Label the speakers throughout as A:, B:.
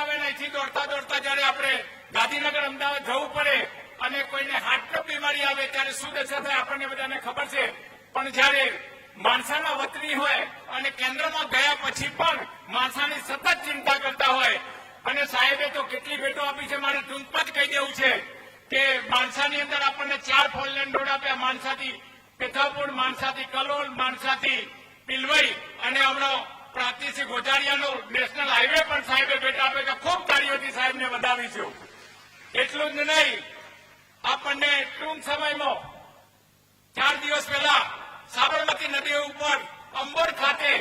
A: આવે ને અહીંથી દોડતા દોડતા જયારે આપણે ગાંધીનગર અમદાવાદ જવું પડે અને કોઈને હાર્ટની બીમારી આવે ત્યારે શું દશા થાય આપણને બધાને ખબર છે. પણ જયારે માણસાના વતની હોય અને કેન્દ્રમાં ગયા પછી પણ માણસાની સતત ચિંતા કરતા હોય, અને સાહેબે તો કેટલી ભેટો આપી છે, મારે ટૂંકમાં જ કહી દેવું છે કે માણસાની અંદર આપણને ચાર ફોરલેન રોડ આપ્યા, માણસાથી પેથાપુર, માણસાથી કલોલ, માણસાથી પિલવઈ અને હમણાં પ્રાંતિસિંહ ગોજારિયાનો હાઈવે પણ સાહેબે ભેટ આપે છે ખૂબ તાળીઓથી સાહેબને વધાવીશું. એટલું જ નહીં, આપણને ટૂંક સમયમાં ચાર દિવસ પહેલા સાબરમતી નદી ઉપર અંબોર ખાતે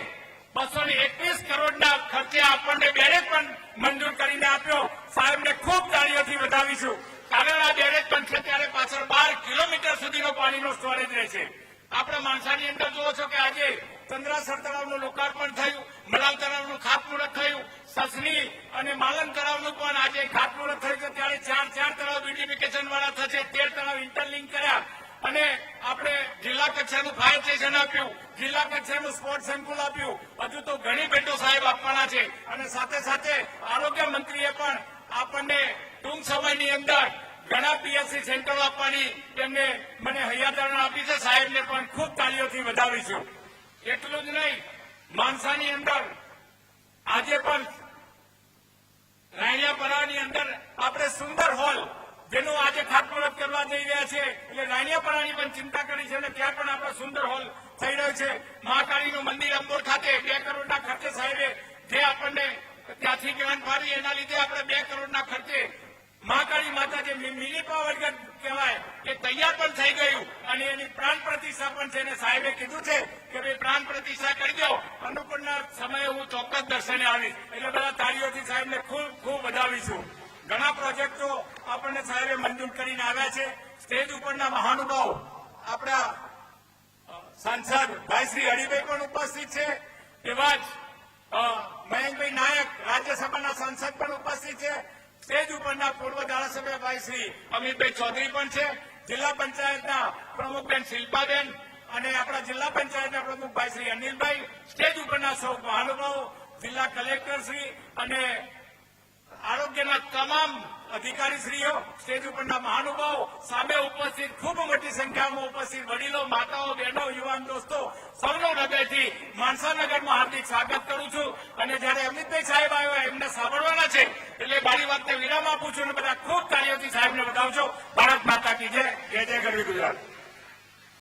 A: બસો એકવીસ કરોડના ખર્ચે આપણને બેરેજ પણ મંજૂર કરીને આપ્યો. સાહેબને ખૂબ તાળીઓથી વધાવીશું. કારણ આ બેરેજ છે ત્યારે પાછળ બાર કિલોમીટર સુધીનો પાણીનો સ્ટોરેજ રહેશે આપણે માણસાની અંદર જુઓ છો કે આજે ચંદ્રાસર તળાવનું લોકાર્પણ થયું મલાલ તળાવનું ખાતમુહૂર્ત થયું, સસની અને માલન તળાવનું પણ આજે ખાતમુહૂર્ત થયું ત્યારે ચાર ચાર તળાવ બ્યુટીફિકેશન વાળા થશે, તેર તળાવ ઇન્ટરલિંક કર્યા. અને આપણે જિલ્લા કક્ષાનું ફાયર સ્ટેશન આપ્યું, જિલ્લા કક્ષાનું સ્પોર્ટ સંકુલ આપ્યું. હજુ તો ઘણી ભેટો સાહેબ આપવાના છે. અને સાથે સાથે આરોગ્ય મંત્રીએ પણ આપણને ટૂંક સમયની અંદર ઘણા પીએસસી સેન્ટરો આપવાની તેમને મને હૈયાદારણ આપી છે. સાહેબને પણ ખૂબ તાળીઓથી વધાવીશું એટલું જ નહીં, માનસાની અંદર આજે પણ રાણિયાપરાની અંદર આપણે સુંદર હોલ જેનું આજે ખાતમુહૂર્ત કરવા જઈ રહ્યા છે એટલે રાણિયાપરાની પણ ચિંતા કરી છે અને ત્યાં પણ આપણે સુંદર હોલ થઈ રહ્યો છે. મહાકાળીનું મંદિર અંબોર ખાતે બે કરોડના ખર્ચે સાહેબે જે આપણને ત્યાંથી જ્ઞાન ફાળી એના લીધે આપણે બે કરોડના ખર્ચે મહાકાળી માતા જે મિ- મિની પાવરગઢ કહેવાય એ તૈયાર પણ થઈ ગયું અને એની પ્રાણ પ્રતિષ્ઠા પણ છે સાહેબે કીધું છે કે ભાઈ પ્રાણ પ્રતિષ્ઠા કરી દો. અનુકૂળના સમયે હું ચોક્કસ દર્શને આવીશ. એટલે બધા તાળીઓથી સાહેબને ખૂબ ખૂબ વધાવીશું ઘણા પ્રોજેક્ટો આપણને સાહેબે મંજૂર કરીને આવ્યા છે. સ્ટેજ ઉપરના મહાનુભાવ, આપણા સાંસદ ભાઈ શ્રી હરિભાઈ પણ ઉપસ્થિત છે. એવા જ મયંકભાઈ નાયક રાજ્યસભાના સાંસદ પણ ઉપસ્થિત છે. સ્ટેજ ઉપરના પૂર્વ ધારાસભ્ય ભાઈ શ્રી અમિતભાઈ ચૌધરી પણ છે, જિલ્લા પંચાયતના પ્રમુખબેન શિલ્પાબેન અને આપણા જિલ્લા પંચાયતના પ્રમુખ ભાઈ શ્રી અનિલભાઈ. સ્ટેજ ઉપરના સૌ મહાનુભાવો, જિલ્લા કલેક્ટર શ્રી અને આરોગ્યના તમામ અધિકારીશ્રીઓ, સ્ટેજ ઉપરના મહાનુભાવો સામે ઉપસ્થિત ખૂબ સંખ્યામાં ઉપસ્થિત વડીલો, માતાઓ, બહેનો, યુવાન દોસ્તો, સૌનો હૃદયથી માણસાનગરમાં હાર્દિક સ્વાગત કરું છું. અને જયારે અમિતભાઈ સાહેબ આવ્યા, એમને સાંભળવાના છે, એટલે મારી વાતને વિરામ આપું છું અને બધા ખૂબ કાર્યોથી સાહેબને બતાવજો ભારત માતા કી જય જય જય ગરવી ગુજરાત.